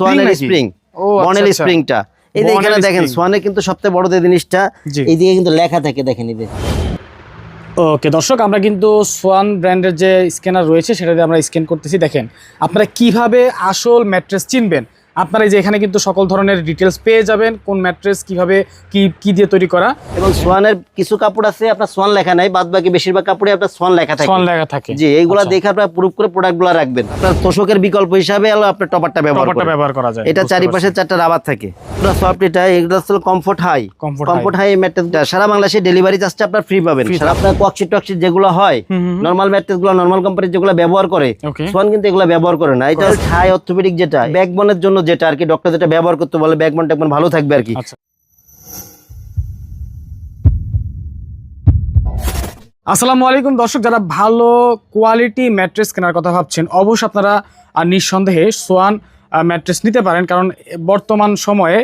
সোয়ানের spring আচ্ছা, Bonnell আচ্ছা। স্প্রিংটা এই যে এখানে দেখেন সোয়ানে সোয়ানের কিন্তু সবচেয়ে বড় যে জিনিসটা এই এইদিকে কিন্তু লেখা থাকে দেখেন এই ওকে দর্শক আমরা কিন্তু সোয়ান ব্র্যান্ডের যে স্ক্যানার রয়েছে সেটা দিয়ে আমরা স্ক্যান করতেছি। দেখেন আপনারা কীভাবে আসল ম্যাট্রেস চিনবেন? আপনারা এই যে এখানে কিন্তু সকল ধরনের ডিটেলস পেয়ে যাবেন কোন ম্যাট্রেস কীভাবে কি কি দিয়ে তৈরি করা। এবং সোয়ানের কিছু কাপড় আছে আপনার সোয়ান লেখা নাই বাদ বাকি বেশিরভাগ কাপড়ে আপনার সোয়ান লেখা থাকে। সোয়ান লেখা থাকে। জি এইগুলা আচ্ছা। দেখে আপনার প্রুফ করে প্রোডাক্টগুলো রাখবেন। আপনার তোষকের বিকল্প হিসাবে হলো আপনার টপারটা ব্যবহার টপারটা ব্যবহার করা যায়। এটা চারিপাশে চারটা রাবার থাকে। পুরো সফট এটা এগুলো হচ্ছে কমফোর্ট হাই কমফোর্ট হাই ম্যাট্রেসটা সারা বাংলাদেশে ডেলিভারি চার্জটা আপনার ফ্রি পাবেন। সারা আপনার কক্সিট টক্সিট যেগুলো হয়। নর্মাল ম্যাট্রেসগুলো নর্মাল কোম্পানির যেগুলো ব্যবহার করে সোয়ান কিন্তু এগুলো ব্যবহার করে না। এটা হাই অর্থোপেডিক যেটা ব্যাকবোনের জন্য যেটা আর কি ডক্টর যেটা ব্যবহার করতে বলে ব্যাকবোন ট্যাকবোন ভালো থাকবে আর কি। আচ্ছা। আসসালামু আলাইকুম দর্শক, যারা ভালো কোয়ালিটি ম্যাট্রেস কেনার কথা ভাবছেন, অবশ্যই আপনারা নিঃসন্দেহে সোয়ান ম্যাট্রেস নিতে পারেন। কারণ বর্তমান সময়ে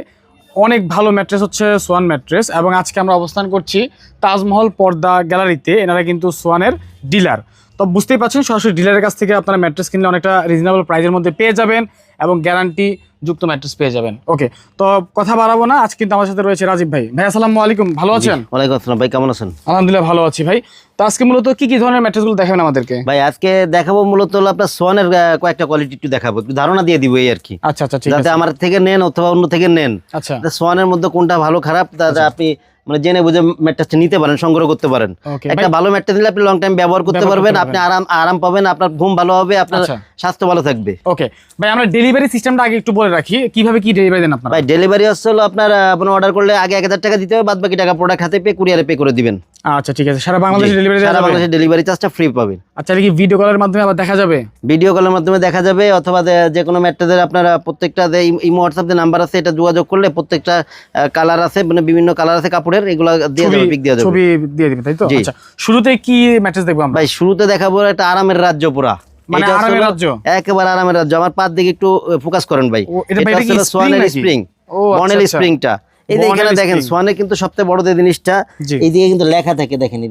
অনেক ভালো ম্যাট্রেস হচ্ছে সোয়ান ম্যাট্রেস এবং আজকে আমরা অবস্থান করছি তাজমহল পর্দা গ্যালারিতে, এনারা কিন্তু সোয়ানের ডিলার তো বুঝতেই পারছেন, সরাসরি ডিলারের কাছ থেকে আপনারা ম্যাট্রেস কিনলে অনেকটা রিজনেবল প্রাইসের মধ্যে পেয়ে যাবেন। এবং গ্যারান্টি যুক্ত ম্যাট্রেস পেয়ে যাবেন। ওকে তো কথা বাড়াবো না আজ কিন্তু আমার সাথে রয়েছে রাজীব ভাই। ভাই আসসালামু আলাইকুম ভালো আছেন? ওয়ালাইকুম আসসালাম ভাই কেমন আছেন? আলহামদুলিল্লাহ ভালো আছি ভাই। তো আজকে মূলত কি কি ধরনের ম্যাট্রেসগুলো দেখাবেন আমাদেরকে? ভাই আজকে দেখাবো মূলত হলো আপনার সোয়ানের কয়েকটা কোয়ালিটি একটু দেখাবো একটু ধারণা দিয়ে দিব এই আর কি। আচ্ছা আচ্ছা ঠিক যাতে আমার থেকে নেন অথবা অন্য থেকে নেন। আচ্ছা। সোয়ানের মধ্যে কোনটা ভালো খারাপ তাতে আপনি মানে জেনে বুঝে ম্যাটটা নিতে পারেন সংগ্রহ করতে পারেন। একটা ভালো ম্যাটটা নিলে আপনি লং টাইম ব্যবহার করতে পারবেন আপনি আরাম আরাম পাবেন আপনার ঘুম ভালো হবে আপনার আচ্ছা। স্বাস্থ্য ভালো থাকবে। ওকে ভাই আমরা ডেলিভারি সিস্টেমটা আগে একটু বলে রাখি কীভাবে কি ডেলিভারি দেন আপনারা? ভাই ডেলিভারি হলো আপনার আপনি অর্ডার করলে আগে এক হাজার টাকা দিতে হবে বাদ বাকি টাকা প্রোডাক্ট হাতে পে কুরিয়ারে পে করে দিবেন। আচ্ছা ঠিক আছে। সারা বাংলাদেশে ডেলিভারি সারা বাংলাদেশে ডেলিভারি চার্জটা ফ্রি পাবেন। আচ্ছা কি ভিডিও কলের মাধ্যমে আবার দেখা যাবে? ভিডিও কলের মাধ্যমে দেখা যাবে অথবা যে- কোনো ম্যাটটাদের আপনারা প্রত্যেকটা ইম- ইমো হোয়াটসঅ্যাপ যে নাম্বার আছে এটা যোগাযোগ করলে প্রত্যেকটা কালার আছে মানে বিভিন্ন কালার আছে এগুলো দিয়ে পিক যাবে। ছবি দিয়ে দিবেন তাই তো? আচ্ছা শুরুতে কি ম্যাট্রেস দেখব আমরা? ভাই শুরুতে দেখাবো একটা আরামের রাজ্য পুরা। মানে আরামের রাজ্য? একেবারে আরামের রাজ্য। আমার পাত দিকে একটু ফোকাস করেন ভাই। এটা ভাই, কি হচ্ছে spring সোয়ানের স্প্রিং ও, আচ্ছা, বনেল আচ্ছা। স্প্রিংটা এই যে এখানে দেখেন। সোয়ানের কিন্তু সবচেয়ে বড় যে জিনিসটা জি। এইদিকে কিন্তু লেখা থাকে দেখেন এই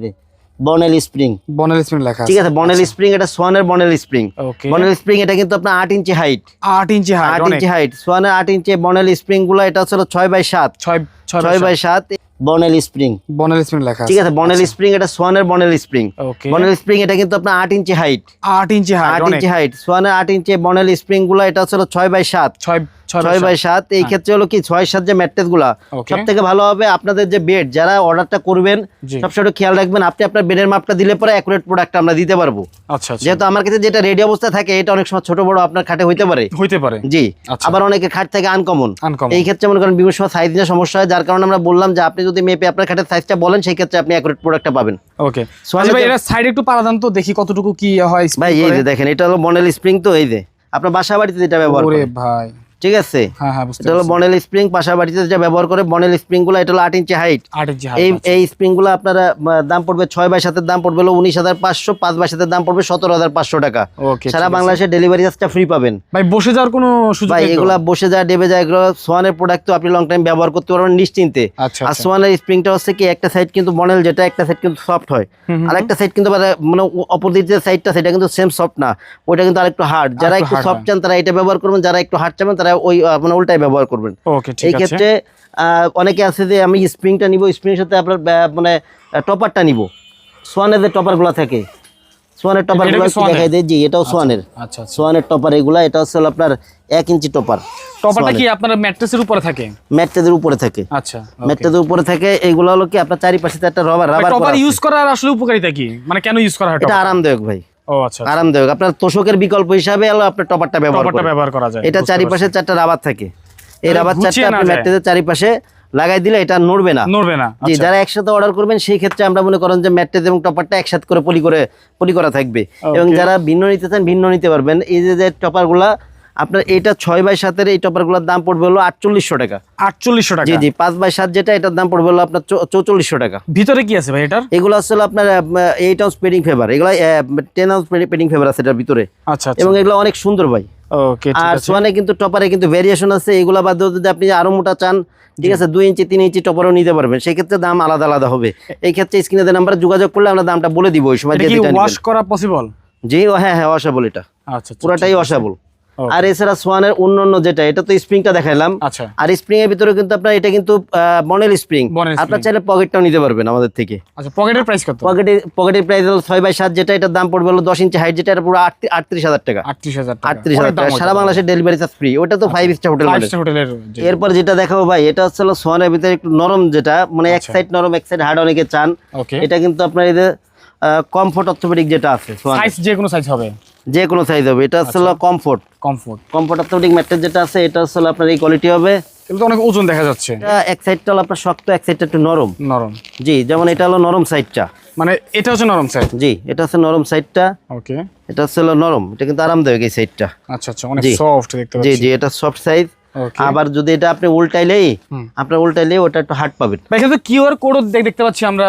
বনেল স্প্রিং বনেল স্প্রিং লেখা ঠিক আছে বনেল স্প্রিং এটা সোয়ানের বনেল স্প্রিং বনেল স্প্রিং এটা কিন্তু আপনার আট ইঞ্চি হাইট আট ইঞ্চি হাইট আট ইঞ্চি হাইট সোয়ানের আট ইঞ্চি বনেল স্প্রিংগুলো এটা হচ্ছে ছয় বাই সাত। ছয় ছয় বাই সাত। বনেল স্প্রিং বনেল স্প্রিং লেখা ঠিক আছে বনেল স্প্রিং এটা সোয়ানের বনেল স্প্রিং বনেল স্প্রিং এটা কিন্তু আপনার আট ইঞ্চি হাইট আট ইঞ্চি হাইট আট ইঞ্চি হাইট সোয়ানের আট ইঞ্চি বনেল স্প্রিংগুলো এটা হচ্ছে ছয় বাই সাত। ছয় ছয় বাই সাত। এই ক্ষেত্রে হলো কি? ছয় সাত যে ম্যাট্রেসগুলা সব থেকে ভালো হবে আপনাদের যে বেড যারা অর্ডারটা করবেন সবসময় খেয়াল রাখবেন আপনি আপনার বেডের মাপটা দিলে পরে অ্যাকুরেট প্রোডাক্ট আমরা দিতে পারব। আচ্ছা আচ্ছা। যেহেতু আমার কাছে যেটা রেডি অবস্থা থাকে এটা অনেক সময় ছোট বড় আপনার খাটে হইতে পারে। হইতে পারে। জি। আচ্ছা। আবার অনেকে খাট থেকে আনকমন এই ক্ষেত্রে মনে করেন বিভিন্ন সময় সাইজ নিয়ে সমস্যা হয় যার কারণে আমরা বললাম যে আপনি যদি মেপে আপনার খাটের সাইজটা বলেন সেই ক্ষেত্রে আপনি অ্যাকুরেট প্রোডাক্টটা পাবেন। ওকে ভাই এটা সাইড একটু তো দেখি কতটুকু কি হয় ভাই এই যে দেখেন এটা হলো বনেল স্প্রিং তো এই যে। আপনার বাসা বাড়িতে যেটা ব্যবহার করে ভাই। ঠিক আছে? হ্যাঁ হ্যাঁ এটা হলো বনেল স্প্রিং পাশা বাড়িতে যেটা ব্যবহার করে বনেল স্প্রিংগুলো এটা হলো আট ইঞ্চি হাইট আট ইঞ্চি এই এই স্প্রিংগুলো আপনার দাম পড়বে ছয় বাই সাতের দাম পড়বে হলো উনিশ হাজার পাঁচশো পাঁচ বাই সাতের দাম পড়বে সতেরো হাজার পাঁচশো টাকা। সারা বাংলাদেশে ডেলিভারি চার্জটা ফ্রি পাবেন। ভাই বসে যাওয়ার কোনো সুযোগ ভাই? এগুলা বসে যায় ডেবে যায় এগুলো সোয়ানের প্রোডাক্ট তো আপনি লং টাইম ব্যবহার করতে পারবেন নিশ্চিন্তে। আচ্ছা আর আচ্ছা। সোয়ানের স্প্রিংটা হচ্ছে কি একটা সাইড কিন্তু বনেল যেটা একটা সাইড কিন্তু সফট হয়। আর একটা সাইড কিন্তু মানে অপোজিট যে সাইডটা সেটা কিন্তু সেম সফট না। ওইটা কিন্তু আরেকটু হার্ড যারা একটু সফট চান তারা এটা ব্যবহার করবেন যারা একটু হার্ড চান তারা ওই মানে উল্টাই ব্যবহার করবেন। এই ঠিক আছে। ক্ষেত্রে অনেকে আছে যে আমি স্প্রিংটা নিব স্প্রিংয়ের সাথে আপনার মানে টপারটা নিব। সোয়ানের যে টপারগুলো থাকে সোয়ানের টপারগুলো? দেখাই দেয় জি এটাও সোয়ানের। আচ্ছা আচ্ছা। সোয়ানের টপার এগুলা এটা হচ্ছে আপনার এক ইঞ্চি টপার টপারটা কি আপনার ম্যাট্রেসের উপরে থাকে? ম্যাটটাদের উপরে থাকে। আচ্ছা ম্যাটটাদের উপরে থাকে এইগুলো হলো কি আপনার চারিপাশে একটা রবার রাবার টপার ইউজ করার আসলে উপকারিতা কি? মানে কেন ইউজ করা হয় এটা আরামদায়ক ভাই। ও আচ্ছা আচ্ছা। আরামদায়ক আপনার তোষকের বিকল্প হিসাবে আপনার টপারটা ব্যবহার করা যায় এটা চারিপাশে চারটা রাবার থাকে এই রাবার চারটা আপনি যায়। চারিপাশে লাগাই দিলে এটা নড়বে না। নড়বে না জি আচ্ছা। যারা একসাথে অর্ডার করবেন সেই ক্ষেত্রে আমরা মনে করেন যে ম্যাট্রেস এবং টপারটা একসাথে করে পলি করে পলি করা থাকবে এবং যারা ভিন্ন নিতে চান ভিন্ন নিতে পারবেন এই যে যে টপারগুলা আপনার এটা ছয় বাই সাতের এই টপারগুলোর দাম পড়বে হলো আটচল্লিশশো টাকা। আটচল্লিশশো টাকা? জি জি পাঁচ বাই সাত যেটা এটার দাম পড়বে হলো আপনার চৌচল্লিশশো টাকা। ভিতরে কি আছে ভাই এটার? এগুলো আসলে আপনার এইট আউন্স পেডিং ফেভার এগুলো টেন আউন্স পেডিং ফেভার আছে এটার ভিতরে। আচ্ছা আচ্ছা। এবং এগুলো অনেক সুন্দর ভাই। আর সোয়ানে কিন্তু টপারে কিন্তু ভেরিয়েশন আছে। এগুলো বাদ যদি আপনি আরও মোটা চান ঠিক আছে দুই ইঞ্চি তিন ইঞ্চি টপারও নিতে পারবেন। সেই ক্ষেত্রে দাম আলাদা আলাদা হবে। এই ক্ষেত্রে স্ক্রিনে নাম্বারে যোগাযোগ করলে আমরা দামটা বলে দিব ওই সময় যে ওয়াশ করা পসিবল জি হ্যাঁ হ্যাঁ অসাবল এটা। আচ্ছা আচ্ছা, পুরাটাই অসাবল. আর এছাড়া সোয়ানের অন্যান্য যেটা এটা তো স্প্রিংটা দেখাইলাম। আচ্ছা। আর স্প্রিং এর ভিতরে কিন্তু আপনার এটা কিন্তু বনেল স্প্রিং। আপনার। চাইলে পকেটটাও নিতে পারবেন আমাদের থেকে। আচ্ছা পকেটের প্রাইস কত? পকেটে পকেটের প্রাইস হলো ছয় বাই সাত যেটা এটার দাম পড়বে হলো দশ ইঞ্চি হাইট যেটা পুরো আটত্রি- আটত্রিশ হাজার টাকা। আটত্রিশ হাজার টাকা। আটত্রিশ হাজার টাকা। সারা বাংলাদেশের ডেলিভারি চার্জ ফ্রি ওটা তো ফাইভ স্টার হোটেল হোটেলের এরপর যেটা দেখাবো ভাই এটা হচ্ছে সোয়ানের ভিতরে একটু নরম যেটা মানে এক আচ্ছা। সাইড নরম এক সাইড হার্ড অনেকে চান। এটা কিন্তু আপনার এই যে কমফোর্ট অর্থোপেডিক যেটা আছে সাইজ যে কোনো সাইজ হবে? যে কোনো সাইজ হবে। এটা হচ্ছে আচ্ছা। Comfort. Comfort. Comfort orthopaedic mattress যেটা আছে এটা হচ্ছে আপনার এই কোয়ালিটি হবে। এগুলো তো অনেক ওজন দেখা যাচ্ছে। এক সাইডটা হলো আপনার শক্ত এক সাইডটা একটু নরম। নরম। জি যেমন এটা হলো নরম সাইডটা। মানে এটা হচ্ছে নরম সাইজ জি এটা হচ্ছে নরম সাইডটা। ওকে। এটা হচ্ছে নরম। এটা কিন্তু আরামদায়ক এই সাইডটা। আচ্ছা আচ্ছা অনেক জি। সফট দেখতে জি পাচ্ছি। জি এটা সফট সাইজ আবার যদি এটা আপনি উল্টাইলেই হুম। আপনার উল্টাইলেই ওটা একটু হার্ড পাবেন। এখানে তো কিউআর কোড দেখতে পাচ্ছি আমরা।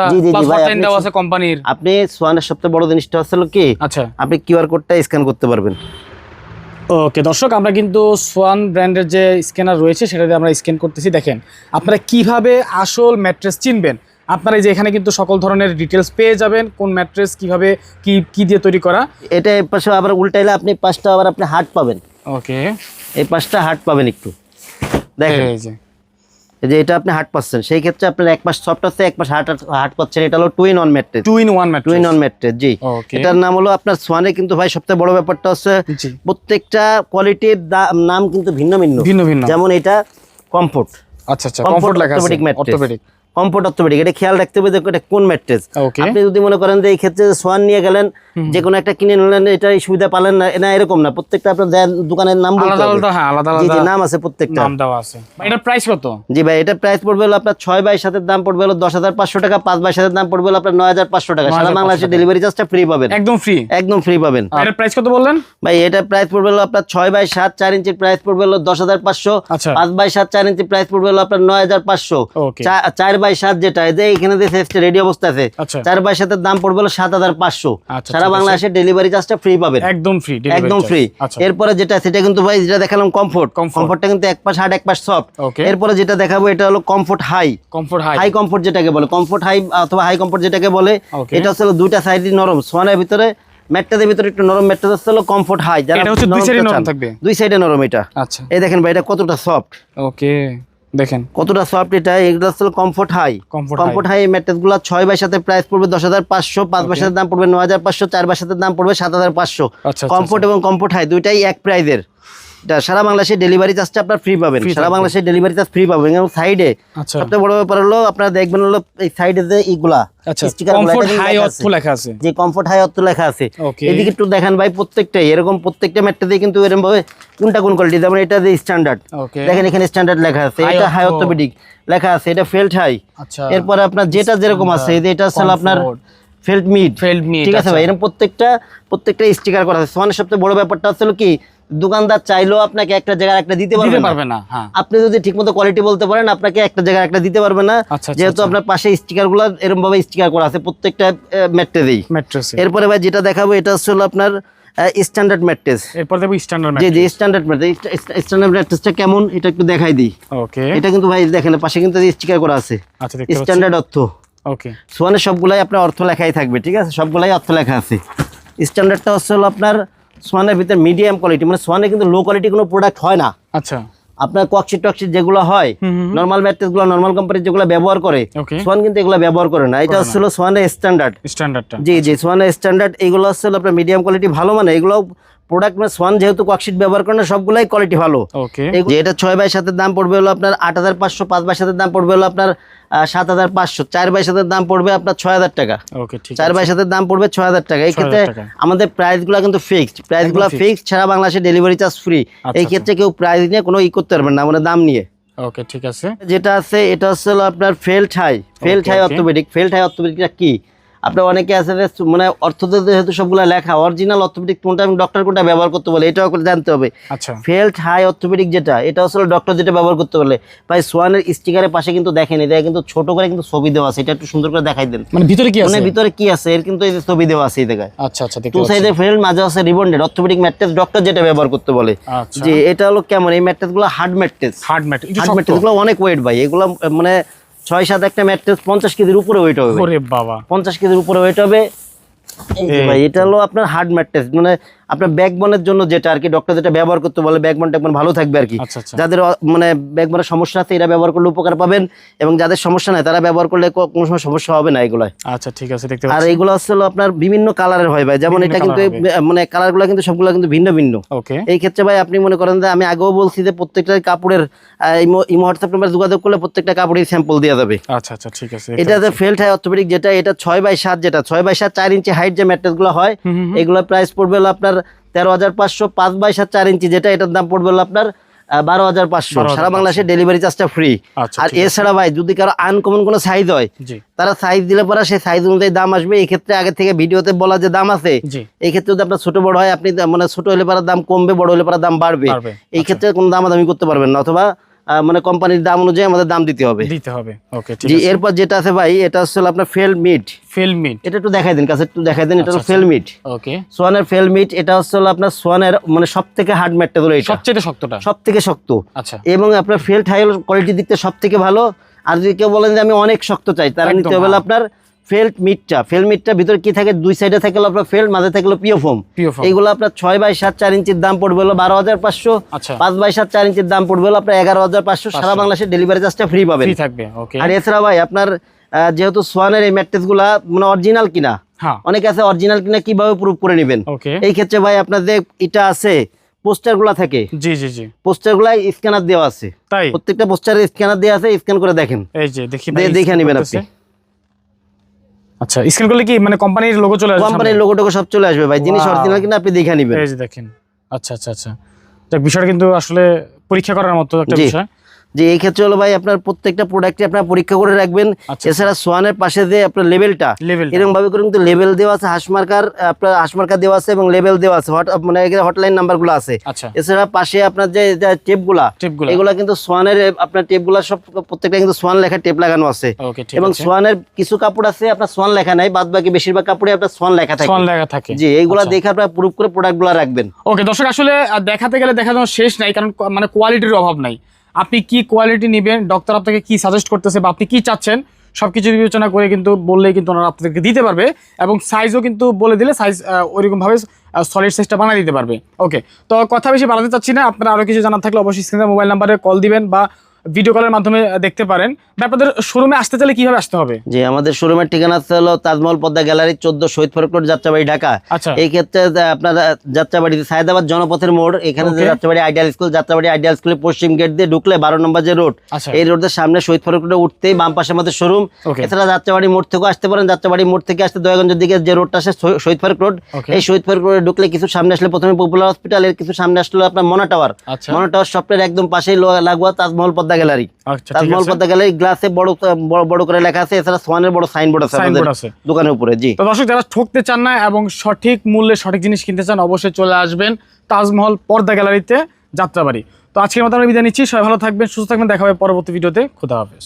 দেওয়া আছে কোম্পানির। আপনি সোয়ানের সবচেয়ে বড় জিনিসটা হচ্ছে কি আচ্ছা। আপনি কিউআর কোডটা স্ক্যান করতে পারবেন। ওকে দর্শক আমরা কিন্তু সোয়ান ব্র্যান্ডের যে স্ক্যানার রয়েছে সেটা দিয়ে আমরা স্ক্যান করতেছি। দেখেন আপনারা কীভাবে আসল ম্যাট্রেস চিনবেন? আপনারা যে এখানে কিন্তু সকল ধরনের ডিটেলস পেয়ে যাবেন কোন ম্যাট্রেস কীভাবে কি কি দিয়ে তৈরি করা। এটা পাশে আবার উল্টাইলে আপনি পাঁচটা আবার আপনি হার্ড পাবেন। ওকে এই পাশটা হার্ড পাবেন একটু। দেখেন। যে। এটা আপনি হার্ড পাচ্ছেন। সেই ক্ষেত্রে আপনার এক পাশ সফট আছে এক পাশ হার্ড হার্ড পাচ্ছেন। এটা হলো twin on mattress two in one twin mattress on mattress জি। এটার নাম হলো আপনার সোয়ানে কিন্তু ভাই সবথেকে বড় ব্যাপারটা হচ্ছে প্রত্যেকটা কোয়ালিটির নাম কিন্তু ভিন্ন ভিন্ন। ভিন্ন ভিন্ন। যেমন এটা কমফোর্ট আচ্ছা আচ্ছা কমফোর্ট লেখা আছে। ম্যাট্রেস অর্থোপেডিক কমফোর্ট অর্থোপেডিক এটা খেয়াল রাখতে হবে যে এটা কোন ম্যাট্রেস। আপনি যদি মনে করেন যে এই ক্ষেত্রে সোয়ান নিয়ে গেলেন যে কোনো একটা কিনে নিলেন এটা সুবিধা পালেন না না এরকম না। প্রত্যেকটা আপনার দোকানের নাম আলাদা আলাদা হ্যাঁ আলাদা নাম আছে প্রত্যেকটা। নাম দেওয়া আছে। এটার প্রাইস কত? জি ভাই এটা প্রাইস পড়বে হলো আপনার ছয় বাই সাতের দাম পড়বে হলো দশ হাজার পাঁচশো টাকা পাঁচ বাই দাম পড়বে হলো আপনার নয় হাজার পাঁচশো টাকা। সারা 9,500 বাংলাদেশে টাকা। ডেলিভারি চার্জটা ফ্রি পাবেন। একদম ফ্রি একদম ফ্রি পাবেন। প্রাইস কত বললেন? ভাই এটা প্রাইস পড়বে হলো আপনার ছয় বাই সাত চার ইঞ্চির প্রাইস পড়বে হলো দশ হাজার পাঁচশো। আচ্ছা। পাঁচ বাই সাত চার ইঞ্চি প্রাইস পড়বে হলো আপনার নয় হাজার পাঁচশো। ওকে চা- চার বাই সাত যেটা যে এখানে রেডি অবস্থা আছে আচ্ছা। চার বাই সাতের দাম পড়বে হলো সাত হাজার পাঁচশো। আচ্ছা, সারা বাংলাদেশে ডেলিভারি চার্জটা ফ্রি পাবেন। একদম ফ্রি একদম ফ্রি আচ্ছা। এরপরে যেটা সেটা কিন্তু ভাই যেটা দেখালাম কমফোর্ট। কমফোর্টটা কিন্তু এক পাশ হার্ড এক পাশ সফট এরপরে যেটা দেখাবো এটা হলো comfort high comfort high high comfort যেটাকে বলে কমফোর্ট হাই অথবা হাই কমফোর্ট যেটাকে বলে এটা হচ্ছে দুইটা সাইডই নরম। সোয়ানের ভিতরে ম্যাটটাদের ভিতরে একটু নরম ম্যাটটা হচ্ছে হলো কমফোর্ট হাই যারা দুই সাইডে নরম থাকবে? দুই সাইডে নরম এটা। আচ্ছা। এই দেখেন ভাই এটা কতটা সফট ওকে দেখেন। কতটা সফট এটা? এগুলো আসলে কমফোর্ট হাই কমফোর্ট হাই ম্যাট্রেসগুলো ছয় বাই সাথে প্রাইস পড়বে দশ হাজার পাঁচশো পাঁচ বাই সাথে দাম পড়বে নয় হাজার পাঁচশো চার বাই সাথে দাম পড়বে সাত হাজার পাঁচশো। আচ্ছা, আচ্ছা, কমফোর্ট এবং কমফোর্ট হাই দুইটাই এক প্রাইজের সারা বাংলাদেশে ডেলিভারি চার্জটা আপনার ফ্রি পাবেন। সারা। বাংলাদেশে ডেলিভারি চার্জ ফ্রি পাবেন। এবং সাইডে আচ্ছা। সবচেয়ে বড় ব্যাপার হলো আপনারা দেখবেন হলো এই সাইডে যে ইগুলা আচ্ছা যে কমফোর্ট হাই অর্থ লেখা আছে। এদিকে একটু দেখেন ভাই প্রত্যেকটাই এরকম প্রত্যেকটা ম্যাটটাতে কিন্তু এরকম ভাবে কোনটা কোন কোয়ালিটি যেমন এটা যে স্ট্যান্ডার্ড দেখেন এখানে স্ট্যান্ডার্ড লেখা আছে। এটা হাই। অর্থোপেডিক লেখা আছে। এটা ফেল্ট হাই আচ্ছা। এরপরে আপনার যেটা যেরকম আছে এটা আপনার ফেল্ট মিড ঠিক আছে ভাই? এরকম প্রত্যেকটা প্রত্যেকটা স্টিকার করা আছে। সোয়ানের সবচেয়ে বড় ব্যাপারটা হচ্ছে কি দোকানদার চাইলেও আপনাকে একটা জায়গায় একটা দিতে পারবে না। হ্যাঁ। আপনি যদি ঠিকমতো কোয়ালিটি বলতে পারেন আপনাকে একটা জায়গায় একটা দিতে পারবে না। আচ্ছা, আচ্ছা, যেহেতু আচ্ছা। আপনার পাশে স্টিকারগুলো এরকম ভাবে স্টিকার করা আছে প্রত্যেকটা ম্যাট্রেসেই। ম্যাট্রেসে। এরপরে ভাই যেটা দেখাবো এটা হচ্ছে হলো আপনার স্ট্যান্ডার্ড ম্যাট্রেস। এরপর দেখো স্ট্যান্ডার্ড জি জি স্ট্যান্ডার্ড ম্যাট্রেস স্ট্যান্ডার্ড ম্যাট্রেসটা কেমন এটা একটু দেখাই দিই। ওকে। এটা কিন্তু ভাই দেখেন পাশে কিন্তু স্টিকার করা আছে। আচ্ছা স্ট্যান্ডার্ড অর্থ। ওকে। সোয়ানের সবগুলাই আপনার অর্থ লেখাই থাকবে ঠিক আছে? সবগুলাই অর্থ লেখা আছে। স্ট্যান্ডার্ডটা হচ্ছে হলো আপনার সোয়ানের ভিতরে মিডিয়াম কোয়ালিটি মানে সোয়ানে কিন্তু লো কোয়ালিটি কোনো প্রোডাক্ট হয় না। আচ্ছা। আপনার কক্সিট টক্সিট যেগুলো হয়। নর্মাল ম্যাট্রেসগুলো নর্মাল কোম্পানি যেগুলো ব্যবহার করে সোয়ান কিন্তু এগুলো ব্যবহার করে না। এটা হচ্ছিল সোয়ানের স্ট্যান্ডার্ড স্ট্যান্ডার্ডটা জি জি সোয়ানের স্ট্যান্ডার্ড এগুলো হচ্ছে আপনার মিডিয়াম কোয়ালিটি ভালো মানে এগুলো প্রোডাক্ট মানে সোয়ান যেহেতু ককশিট ব্যবহার করে না সবগুলাই কোয়ালিটি ভালো। এটা ছয় বাই সাতের দাম পড়বে হলো আপনার আট হাজার পাঁচশো পাঁচ বাই সাতের দাম পড়বে হলো আপনার সাত হাজার পাঁচশো চার বাই সাতের দাম পড়বে আপনার ছয় হাজার টাকা। চার আছে। বাই সাতের দাম পড়বে ছয় হাজার টাকা। এই 6,000 ক্ষেত্রে। আমাদের প্রাইসগুলো কিন্তু ফিক্সড প্রাইসগুলো। ফিক্সড সারা বাংলাদেশে ডেলিভারি চার্জ ফ্রি এই ক্ষেত্রে কেউ প্রাইস নিয়ে কোনো ই করতে পারবেন না মানে দাম নিয়ে। ওকে ঠিক আছে। যেটা আছে এটা হচ্ছে হলো আপনার felt high felt Okay, high. Orthopaedic felt high অর্থোপেডিকটা কি? আপনার অনেকে আছে মানে অর্থোতে যেহেতু সবগুলো লেখা অরিজিনাল অর্থোপেডিক কোনটা আমি ডক্টর কোনটা ব্যবহার করতে বলে এটাও করে জানতে হবে। আচ্ছা। ফেল্ট হাই অর্থোপেডিক যেটা এটা হচ্ছে ডক্টর যেটা ব্যবহার করতে বলে। ভাই সোয়ানের স্টিকারের পাশে কিন্তু দেখেন এটা কিন্তু ছোট করে কিন্তু ছবি দেওয়া আছে এটা একটু সুন্দর করে দেখাই দেন। মানে ভিতরে কি আছে? মানে ভিতরে কি আছে এর কিন্তু এই যে ছবি দেওয়া আছে এই জায়গায়। আচ্ছা আচ্ছা দেখতে টু সাইডে ফেল্ট মাঝে আছে রিবন্ডেড অর্থোপেডিক ম্যাট্রেস ডক্টর যেটা ব্যবহার করতে বলে। আচ্ছা। যে এটা হলো কেমন এই ম্যাট্রেসগুলো হার্ড ম্যাট্রেস হার্ড ম্যাট একটু হার্ড শক্ত। ম্যাট্রেসগুলো অনেক ওয়েট ভাই এগুলো মানে ছয় সাত একটা ম্যাট্রেস পঞ্চাশ কেজির উপরে ওয়েট হবে বাবা। পঞ্চাশ কেজির উপরে ওয়েট হবে। ভাই এটা হলো আপনার হার্ড ম্যাট্রেস মানে আপনার ব্যাকবনের জন্য যেটা আর কি ডক্টর যেটা ব্যবহার করতে বলে ব্যাকবন ট্যাকবন ভালো থাকবে আর কি। আচ্ছা আচ্ছা। যাদের মানে ব্যাকবনের সমস্যা আছে এরা ব্যবহার করলে উপকার পাবেন এবং যাদের সমস্যা নাই তারা ব্যবহার করলে কোনো সময় সমস্যা হবে না এগুলো আচ্ছা ঠিক আছে দেখতে আর এইগুলো হচ্ছে আপনার বিভিন্ন কালারের হয় ভাই। যেমন এটা কিন্তু। মানে কালারগুলো কিন্তু সবগুলো কিন্তু ভিন্ন ভিন্ন। ওকে। এই ক্ষেত্রে ভাই আপনি মনে করেন যে আমি আগেও বলছি যে প্রত্যেকটা কাপড়ের ইমো হোয়াটসঅ্যাপ নাম্বার যোগাযোগ করলে প্রত্যেকটা কাপড়ের স্যাম্পল দেওয়া যাবে। আচ্ছা আচ্ছা ঠিক আছে এটা যে ফেল্ট হাই অর্থোপেডিক যেটা এটা ছয় বাই সাত যেটা ছয় বাই সাত চার ইঞ্চি হাইট যে ম্যাট্রেসগুলো হয়। এগুলোর প্রাইস পড়বে হলো আপনার তেরো হাজার পাঁচশো পাঁচ বাই সাত চার ইঞ্চি যেটা এটার দাম পড়বে আপনার বারো হাজার পাঁচশো। সারা বাংলাদেশে ডেলিভারি চার্জটা ফ্রি আচ্ছা আর এছাড়া ভাই যদি কারও আনকমন কোনো সাইজ হয় তারা সাইজ দিলে পরে সেই সাইজ অনুযায়ী দাম আসবে। এই ক্ষেত্রে আগে থেকে ভিডিওতে বলা যে দাম আছে এই ক্ষেত্রে যদি আপনার ছোট বড় হয় আপনি মানে ছোট হলে পরে দাম কমবে বড় হলে পরে দাম বাড়বে। এই ক্ষেত্রে কোনো দামাদামি করতে পারবেন না অথবা মানে কোম্পানির দাম অনুযায়ী আমাদের দাম দিতে হবে। দিতে হবে। ওকে ঠিক জি আছে। এরপর যেটা আছে ভাই এটা হলো আপনার ফেল মিট। ফিল্মিট এটা একটু দেখাই দিন কাছে একটু দেখাই দিন এটা হলো আচ্ছা, ফেল মিট। ওকে সোয়ানের ফেল মিট এটা হচ্ছে হলো আপনার সোয়ানের মানে সব থেকে হার্ড ম্যাটটা ধরে এটা। সবচেয়ে শক্তটা? সব থেকে শক্ত। আচ্ছা। এবং আপনার ফেল টাইল কোয়ালিটি দিকতে সব থেকে ভালো। আর যদি কেউ বলেন যে আমি অনেক শক্ত চাই তারা নিতে হবে। আপনার ফেল্ট মিটটা ফেল মিটটা ভিতরে কি থাকে? দুই সাইডে থাকে হলো আপনার ফেল্ট মাঝে থাকল পিওফোম এইগুলো আপনার ছয় বাই সাত চার ইঞ্চির দাম পড়বে হলো বারো হাজার পাঁচশো। আচ্ছা। পাঁচ বাই সাত চার ইঞ্চির দাম পড়বে হলো আপনার এগারো হাজার পাঁচশো। সারা 500 বাংলাদেশে ডেলিভারি চার্জটা ফ্রি পাবেন। ফ্রি থাকবে ওকে আর এছাড়া ভাই আপনার যেহেতু সোয়ানের এই ম্যাট্রেসগুলা মানে অরিজিনাল কিনা হ্যাঁ। অনেকে আছে অরিজিনাল কিনা কীভাবে প্রুভ করে নেবেন? ওকে এই ক্ষেত্রে ভাই আপনার যে এটা আছে পোস্টারগুলা থাকে জি জি জি। পোস্টার গুলাই স্ক্যানার দেওয়া আছে। তাই? প্রত্যেকটা পোস্টারে স্ক্যানার দেওয়া আছে স্ক্যান করে দেখেন। এই যে দেখি দেখে নিবেন আপনি। আচ্ছা স্ক্যান করলে কি মানে কোম্পানির লোগো চলে আসবে কোম্পানির লোগো টোগো সব চলে আসবে ভাই। জিনিস. অরিজিনাল কিনা আপনি দেখে নেবেন। এই যে দেখেন। আচ্ছা আচ্ছা আচ্ছা। তো বিষয়টা কিন্তু আসলে পরীক্ষা করার মতো একটা বিষয়। যে এই ক্ষেত্রে হলো ভাই আপনার প্রত্যেকটা প্রোডাক্টে আপনার পরীক্ষা করে রাখবেন। আচ্ছা। এছাড়া সোয়ানের পাশে যে আপনার লেভেলটা লেভেল এরকম ভাবে করে কিন্তু লেভেল দেওয়া আছে হাসমার্কার আপনার হাসমার্কার দেওয়া আছে এবং লেভেল দেওয়া আছে। হট মানে হটলাইন নাম্বারগুলো আছে। আচ্ছা। এছাড়া পাশে আপনার যে টেপগুলা এগুলা কিন্তু সোয়ানের আপনার টেপগুলা সব প্রত্যেকটা কিন্তু সোয়ান লেখা টেপ লাগানো আছে। এবং সোয়ানের কিছু কাপড় আছে আপনার সোয়ান লেখা নাই বাদ বাকি বেশিরভাগ কাপড়ে আপনার সোয়ান লেখা থাকে। ফোন লাগা থাকে। জি এইগুলা আচ্ছা। দেখে আপনার প্রুফ করে প্রোডাক্টগুলো রাখবেন। ওকে দর্শক আসলে দেখাতে গেলে দেখানোর শেষ নাই কারণ মানে কোয়ালিটির অভাব নাই। আপনি কি কোয়ালিটি নেবেন? ডক্টর আপনাকে কি সাজেস্ট করতেছে বা আপনি কি চাচ্ছেন? সব কিছু বিবেচনা করে কিন্তু বললেই কিন্তু ওনারা আপনাদেরকে দিতে পারবে এবং সাইজও কিন্তু বলে দিলে সাইজ ওইরকমভাবে সলিড সাইজটা বানিয়ে দিতে পারবে। ওকে তো কথা বেশি বানাতে চাচ্ছি না। আপনারা আরও কিছু জানার থাকলে অবশ্যই স্ক্রিনে মোবাইল নাম্বারে কল দিবেন বা ভিডিও কলের মাধ্যমে দেখতে পারেন। আপনাদের শোরুমে আসতে চাইলে কীভাবে আসতে হবে? যে আমাদের শোরুমের ঠিকানা হলো তাজমহল পদ্মা গ্যালারি চোদ্দ শহীদ ফারুক রোড যাত্রাবাড়ি ঢাকা। আচ্ছা। এই ক্ষেত্রে আপনার যাত্রাবাড়ি সায়দাবাদ জনপথের মোড় এখানে. Jatrabari ideal school Jatrabari ideal স্কুলের পশ্চিম গেট দিয়ে ঢুকলে বারো নম্বর যে রোড আচ্ছা। এই রোডের সামনে শহীদ ফারুক রোডে উঠতেই বাম পাশে আমাদের শোরুম এছাড়া যাত্রাবাড়ি মোড় থেকেও আসতে পারেন। যাত্রাবাড়ি মোড় থেকে আসতে দয়াগঞ্জের দিকে যে রোডটা আসে শহীদ ফারুক রোড এই শহীদ ফারুক রোডে ঢুকলে কিছু সামনে আসলে প্রথমে পপুলার হসপিটাল এর কিছু সামনে আসলে আপনার মনা টাওয়ার আচ্ছা। মনা টাওয়ার একদম পাশেই লাগোয়া তাজমহল পদ্মা গ্যালারি। আচ্ছা তাজমহল পদ্মা গ্যালারি গ্লাসে বড় বড় করে লেখা আছে এছাড়া সোয়ানের বড় সাইনবোর্ড আছে আমাদের আছে। দোকানের উপরে জি। তো দর্শক যারা ঠকতে চান না এবং সঠিক মূল্যে সঠিক জিনিস কিনতে চান অবশ্যই চলে আসবেন তাজমহল পর্দা গ্যালারিতে যাত্রাবাড়ি। তো আজকের মতো আমরা বিদায় নিচ্ছি সবাই ভালো থাকবেন সুস্থ থাকবেন দেখা হবে পরবর্তী ভিডিওতে। খুদা হাফেজ।